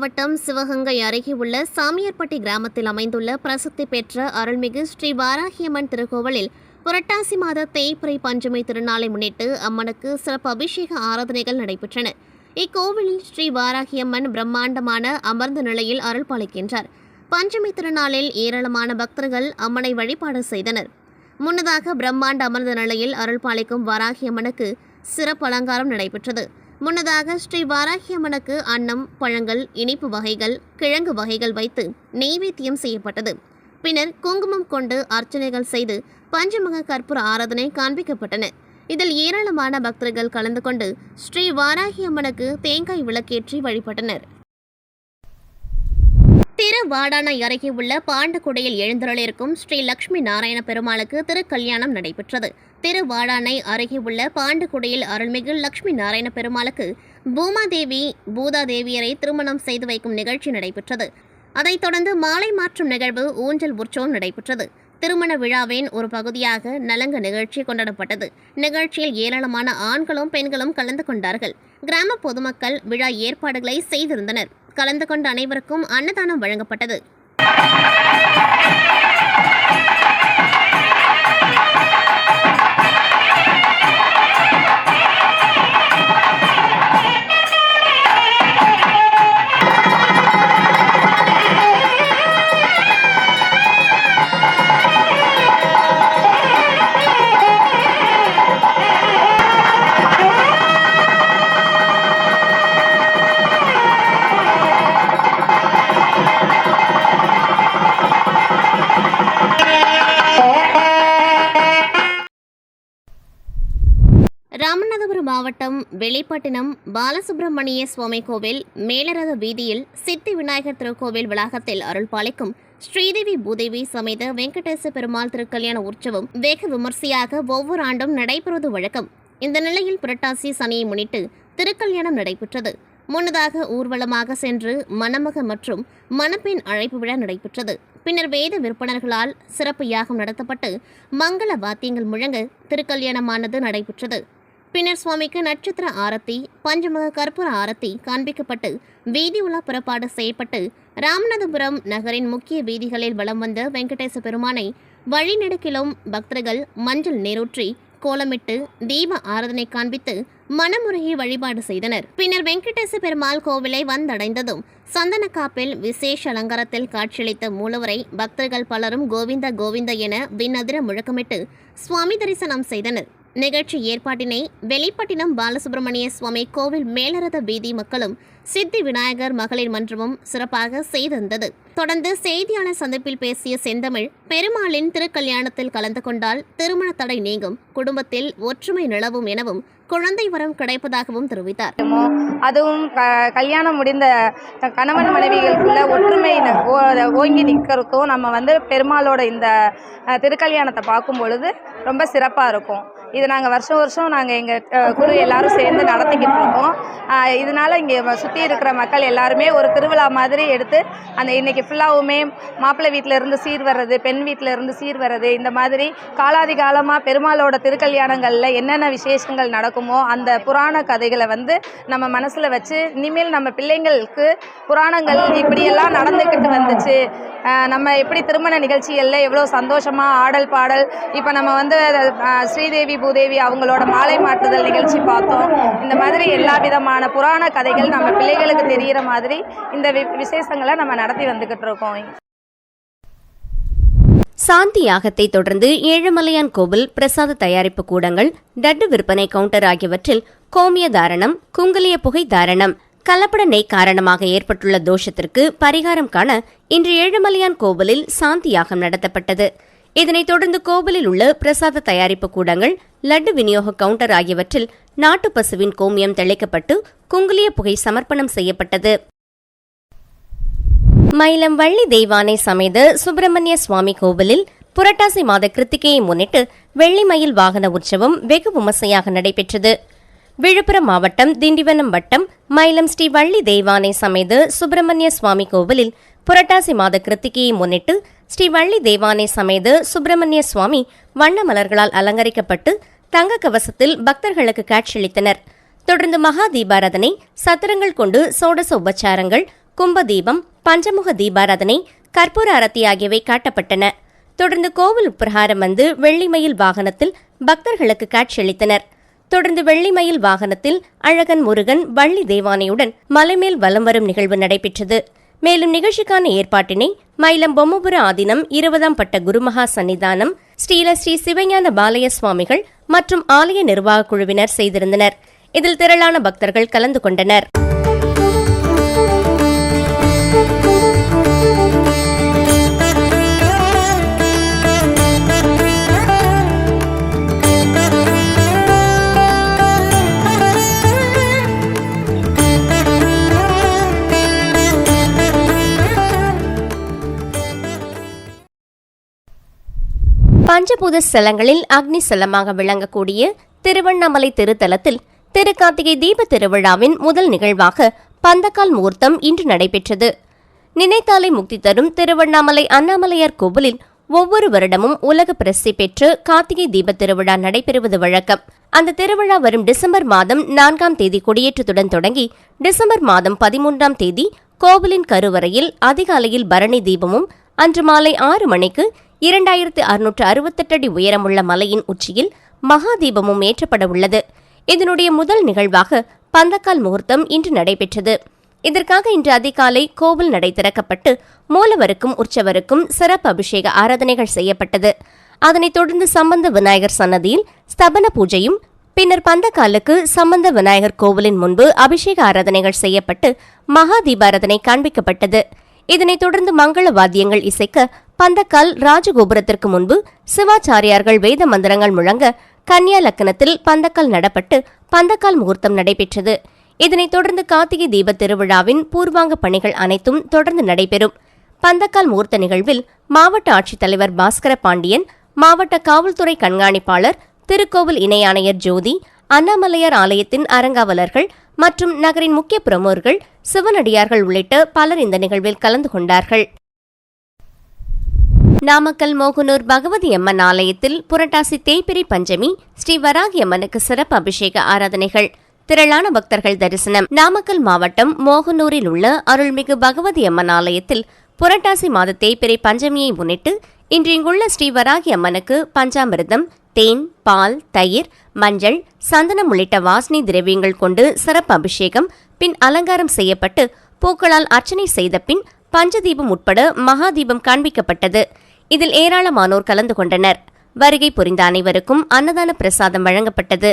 மாவட்டம் சிவகங்கை அருகே உள்ள சாமியார்பட்டி கிராமத்தில் அமைந்துள்ள பிரசித்தி பெற்ற அருள்மிகு ஸ்ரீ வாராகியம்மன் திருக்கோவிலில் புரட்டாசி மாத தேய்பிறை பஞ்சமி திருநாளை முன்னிட்டு அம்மனுக்கு சிறப்பு அபிஷேக ஆராதனைகள் நடைபெற்றன. இக்கோவிலில் ஸ்ரீ வாராகியம்மன் பிரம்மாண்டமான அமர்ந்த நிலையில் அருள் பாலிக்கின்றார். பஞ்சமி திருநாளில் ஏராளமான பக்தர்கள் அம்மனை வழிபாடு செய்தனர். முன்னதாக பிரம்மாண்ட அமர்ந்த நிலையில் அருள் பாலிக்கும் வாராகியம்மனுக்கு சிறப்பு அலங்காரம் நடைபெற்றது. முன்னதாக ஸ்ரீ வாராகியம்மனுக்கு அன்னம் பழங்கள் இனிப்பு வகைகள் கிழங்கு வகைகள் வைத்து நெய்வேத்தியம் செய்யப்பட்டது. பின்னர் குங்குமம் கொண்டு அர்ச்சனைகள் செய்து பஞ்சமுக கற்பூர ஆராதனை காண்பிக்கப்பட்டன. இதில் ஏராளமான பக்தர்கள் கலந்து கொண்டு ஸ்ரீ வாராகி அம்மனுக்கு தேங்காய் விளக்கேற்றி வழிபட்டனர். திருவாடானை அருகே உள்ள பாண்டகுடையில் எழுந்தருளிருக்கும் ஸ்ரீ லக்ஷ்மி நாராயண பெருமாளுக்கு திருக்கல்யாணம் நடைபெற்றது. திருவாடானை அருகே உள்ள பாண்டகுடையில் அருள்மிகு லக்ஷ்மி நாராயண பெருமாளுக்கு பூமாதேவி பூதாதேவியரை திருமணம் செய்து வைக்கும் நிகழ்ச்சி நடைபெற்றது. அதைத் தொடர்ந்து மாலை மாற்றும் நிகழ்வு ஊஞ்சல் உற்சவம் நடைபெற்றது. திருமண விழாவின் ஒரு பகுதியாக நலங்கு நிகழ்ச்சி கொண்டாடப்பட்டது. நிகழ்ச்சியில் ஏராளமான ஆண்களும் பெண்களும் கலந்து கொண்டார்கள். கிராம பொதுமக்கள் விழா ஏற்பாடுகளை செய்திருந்தனர். கலந்து கொண்ட அனைவருக்கும் அன்னதானம் வழங்கப்பட்டது. ராமநாதபுரம் மாவட்டம் வெளிப்பட்டினம் பாலசுப்பிரமணிய சுவாமி கோவில் மேலரத வீதியில் சித்தி விநாயகர் திருக்கோவில் வளாகத்தில் அருள் பாலிக்கும் ஸ்ரீதேவி பூதேவி சமேத வெங்கடேச பெருமாள் திருக்கல்யாண உற்சவம் வெகு விமர்சையாக ஒவ்வொரு ஆண்டும் நடைபெறுவது வழக்கம். இந்த நிலையில் புரட்டாசி சனியை முன்னிட்டு திருக்கல்யாணம் நடைபெற்றது. முன்னதாக ஊர்வலமாக சென்று மணமக மற்றும் மணப்பெண் அழைப்பு விழா நடைபெற்றது. பின்னர் வேத விற்பனர்களால் சிறப்பு யாகம் நடத்தப்பட்டு மங்கள வாத்தியங்கள் முழங்க திருக்கல்யாணமானது நடைபெற்றது. பின்னர் சுவாமிக்கு நட்சத்திர ஆரத்தி பஞ்சமுக கற்பூர ஆரத்தி காண்பிக்கப்பட்டு வீதி உலா புறப்பாடு செய்யப்பட்டு ராமநாதபுரம் நகரின் முக்கிய வீதிகளில் வலம் வந்த வெங்கடேச பெருமானை வழிநெடுக்கிலும் பக்தர்கள் மஞ்சள் நீரூற்றி கோலமிட்டு தீப ஆராதனை காண்பித்து மனமுருகி வழிபாடு செய்தனர். பின்னர் வெங்கடேச பெருமாள் கோவிலை வந்தடைந்ததும் சந்தன காப்பில் விசேஷ அலங்காரத்தில் காட்சியளித்த மூலவரை பக்தர்கள் பலரும் கோவிந்த கோவிந்த என விண்ணதிர முழக்கமிட்டு சுவாமி தரிசனம் செய்தனர். நிகழ்ச்சி ஏற்பாட்டினை வெளிப்பட்டினம் பாலசுப்பிரமணிய சுவாமி கோவில் மேலரத வீதி மக்களும் சித்தி விநாயகர் மகளிர் மன்றமும் சிறப்பாக செய்திருந்தது. தொடர்ந்து செய்தியாளர் சந்திப்பில் பேசிய செந்தமிழ் பெருமாளின் திருக்கல்யாணத்தில் கலந்து கொண்டால் திருமண தடை நீங்கும் குடும்பத்தில் ஒற்றுமை நிலவும் எனவும் குழந்தை வரம் கிடைப்பதாகவும் தெரிவித்தார். அதுவும் க கல்யாணம் முடிந்த க- கணவன் மனைவிகளுக்குள்ள ஒற்றுமை ஓ- ஓங்கி நிற்கிறதுக்கும் நம்ம வந்து பெருமாளோட இந்த திருக்கல்யாணத்தை பார்க்கும் பொழுது ரொம்ப சிறப்பாக இருக்கும். இது நாங்கள் வருஷம் வருஷம் நாங்கள் எங்கள் குழு எல்லாரும் சேர்ந்து நடத்திக்கிட்டு இருக்கோம். இதனால் இங்கே சுற்றி இருக்கிற மக்கள் எல்லாருமே ஒரு திருவிழா மாதிரி எடுத்து அந்த இன்றைக்கி ஃபுல்லாகவுமே மாப்பிள்ளை வீட்டில் இருந்து சீர் வர்றது பெண் வீட்டில் இருந்து சீர் வர்றது இந்த மாதிரி காலாதி காலமாக பெருமாளோட திருக்கல்யாணங்களில் என்னென்ன விசேஷங்கள் நடக்குமோ அந்த புராண கதைகளை வந்து நம்ம மனசில் வச்சு இனிமேல் நம்ம பிள்ளைங்களுக்கு புராணங்கள் இப்படியெல்லாம் நடந்துக்கிட்டு வந்துச்சு. நம்ம எப்படி திருமண நிகழ்ச்சிகளில் எவ்வளோ சந்தோஷமாக ஆடல் பாடல் இப்போ நம்ம வந்து ஸ்ரீதேவி பூதேவி அவங்களோட மாலை மாற்றுதல் நிகழ்ச்சி பார்த்தோம். இந்த மாதிரி எல்லா விதமான புராண கதைகள் நம்ம பிள்ளைகளுக்கு தெரிகிற மாதிரி இந்த வி- விசேஷங்களை நம்ம நடத்தி வந்துக்கிட்டு இருக்கோம். சாந்தி யாகத்தை தொடர்ந்து ஏழுமலையான் கோவில் பிரசாத தயாரிப்பு கூடங்கள் டட்டு விற்பனை கவுண்டர் ஆகியவற்றில் கோமிய தாரணம் குங்குலிய புகை தாரணம் கலப்பட நெய் காரணமாக ஏற்பட்டுள்ள தோஷத்திற்கு பரிகாரம் காண இன்று ஏழுமலையான் கோவிலில் சாந்தி யாகம் நடத்தப்பட்டது. இதனைத் தொடர்ந்து கோவிலில் உள்ள பிரசாத தயாரிப்பு கூடங்கள் லட்டு விநியோக கவுண்டர் ஆகியவற்றில் நாட்டு பசுவின் கோமியம் தெளிக்கப்பட்டு குங்குலிய புகை சமர்ப்பணம் செய்யப்பட்டது. மயிலம் வள்ளி தெய்வானை சமேத சுப்பிரமணிய சுவாமி கோவிலில் புரட்டாசி மாத கிருத்திகையை முன்னிட்டு வெள்ளி மயில் வாகன உற்சவம் வெகு விமர்சையாக நடைபெற்றது. விழுப்புரம் மாவட்டம் திண்டிவனம் வட்டம் மயிலம் ஸ்ரீ வள்ளி தெய்வானை சமைத சுப்பிரமணிய சுவாமி கோவிலில் புரட்டாசி மாத கிருத்திகையை முன்னிட்டு ஸ்ரீ வள்ளி தெய்வானை சமைத சுப்பிரமணிய சுவாமி வண்ண மலர்களால் அலங்கரிக்கப்பட்டு தங்க கவசத்தில் பக்தர்களுக்கு காட்சியளித்தனர். தொடர்ந்து மகா தீபாராதனை சத்திரங்கள் கொண்டு சோடச உபச்சாரங்கள் கும்பதீபம் பஞ்சமுக தீபாராதனை கற்பூர அரத்தி ஆகியவை காட்டப்பட்டன. தொடர்ந்து கோவில் உப்பிரகாரம் வந்து வெள்ளிமயில் வாகனத்தில் பக்தர்களுக்கு காட்சியளித்தனர். தொடர்ந்து வெள்ளிமயில் வாகனத்தில் அழகன் முருகன் வள்ளி தேவானையுடன் மலைமேல் வலம் வரும் நிகழ்வு நடைபெற்றது. மேலும் நிகழ்ச்சிக்கான ஏற்பாட்டினை மயிலம் பொம்மபுர ஆதீனம் இருபதாம் பட்ட குருமகா சன்னிதானம் ஸ்ரீல ஸ்ரீ சிவஞான பாலய சுவாமிகள் மற்றும் ஆலய நிர்வாகக் குழுவினர் செய்திருந்தனர். இதில் திரளான பக்தர்கள் கலந்து கொண்டனர். பஞ்சபூத ஸ்தலங்களில் அக்னி ஸ்தலமாக விளங்கக்கூடிய திருவண்ணாமலை திருத்தலத்தில் திருக்கார்த்திகை தீப திருவிழாவின் முதல் நிகழ்வாக பந்தக்கால் முகூர்த்தம் இன்று நடைபெற்றது. நினைத்தாலே முக்தி தரும் திருவண்ணாமலை அண்ணாமலையார் கோவிலில் ஒவ்வொரு வருடமும் உலக பிரசித்தி பெற்று கார்த்திகை தீப திருவிழா நடைபெறுவது வழக்கம். அந்த திருவிழா வரும் டிசம்பர் மாதம் நான்காம் தேதி கொடியேற்றத்துடன் தொடங்கி டிசம்பர் மாதம் பதிமூன்றாம் தேதி கோவிலின் கருவறையில் அதிகாலையில் பரணி தீபமும் அன்று மாலை ஆறு மணிக்கு இரண்டாயிரத்து அறுநூற்று அறுபத்தெட்டு அடி உயரமுள்ள மலையின் உச்சியில் மகாதீபமும் ஏற்றப்பட உள்ளது. இதனுடைய முதல் நிகழ்வாக பந்தக்கால் முகூர்த்தம் இன்று நடைபெற்றது. இதற்காக இன்று அதிகாலை கோவில் நடை திறக்கப்பட்டு மூலவருக்கும் உற்சவருக்கும் சிறப்பு அபிஷேக ஆராதனைகள் செய்யப்பட்டது. அதனைத் தொடர்ந்து சம்பந்த விநாயகர் சன்னதியில் ஸ்தபன பூஜையும் பின்னர் பந்தக்காலுக்கு சம்பந்த விநாயகர் கோவிலின் முன்பு அபிஷேக ஆராதனைகள் செய்யப்பட்டு மகா தீபாராதனை காண்பிக்கப்பட்டது. இதனைத் தொடர்ந்து மங்கள வாத்தியங்கள் இசைக்க பந்தக்கால் ராஜகோபுரத்திற்கு முன்பு சிவாச்சாரியார்கள் வேத மந்திரங்கள் முழங்க கன்னியா லக்கணத்தில் பந்தக்கால் நடப்பட்டு பந்தக்கால் முகூர்த்தம் நடைபெற்றது. இதனைத் தொடர்ந்து கார்த்திகை தீப திருவிழாவின் பூர்வாங்க பணிகள் அனைத்தும் தொடர்ந்து நடைபெறும். பந்தக்கால் முகூர்த்த நிகழ்வில் மாவட்ட ஆட்சித்தலைவர் பாஸ்கர பாண்டியன் மாவட்ட காவல்துறை கண்காணிப்பாளர் திருக்கோவில் இணை ஆணையர் ஜோதி அண்ணாமலையார் ஆலயத்தின் அறங்காவலர்கள் மற்றும் நகரின் முக்கிய பிரமுகர்கள் சிவனடியார்கள் உள்ளிட்ட பலர் இந்த நிகழ்வில் கலந்து கொண்டார்கள். நாமக்கல் மோகனூர் பகவதி அம்மன் ஆலயத்தில் புரட்டாசி தேய்பிரி பஞ்சமி ஸ்ரீ வராகி அம்மனுக்கு சிறப்பு அபிஷேக ஆராதனைகள். திரளான பக்தர்கள் தரிசனம். நாமக்கல் மாவட்டம் மோகனூரில் உள்ள அருள்மிகு பகவதி அம்மன் ஆலயத்தில் புரட்டாசி மாத தேய்பிரை பஞ்சமியை முன்னிட்டு இன்று இங்குள்ள ஸ்ரீ வராகி அம்மனுக்கு பஞ்சாமிர்தம் தேன் பால் தயிர் மஞ்சள் சந்தனம் உள்ளிட்ட வாசனை திரவியங்கள் கொண்டு சிறப்பு அபிஷேகம் பின் அலங்காரம் செய்யப்பட்டு பூக்களால் அர்ச்சனை செய்த பின் பஞ்சதீபம் உட்பட மகாதீபம் காண்பிக்கப்பட்டது. இதில் ஏராளமானோர் கலந்து கொண்டனர். வருகை புரிந்த அனைவருக்கும் அன்னதான பிரசாதம் வழங்கப்பட்டது.